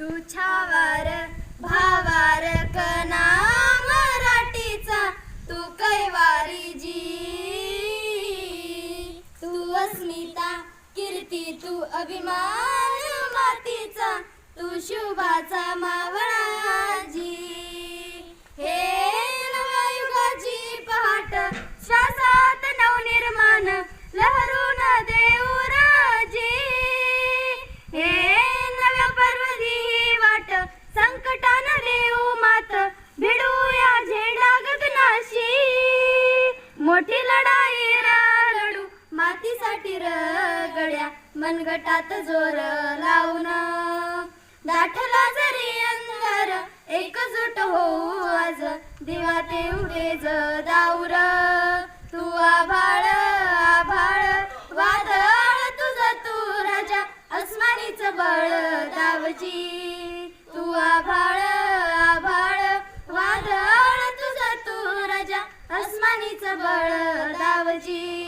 तू भावार कना मराठीचा तू कैवारी जी. तू अस्मिता कीर्ती तू अभिमान मातीचा तू शुभाचा मावळाजी हे नव्या पहाट श्वासात नवनिर्माण मोठी लढाई लढू मातीसाठी रगड्या मनगटात जोर लावून. दाठला जरी अंधार एकजूट होऊ आज. दिवा ते उडे दाऊर. तू आभाळ आभाळ. वादळ तुझ तू राजा. अस्मानीच बळ दावजी. वादळ बळ दावजी.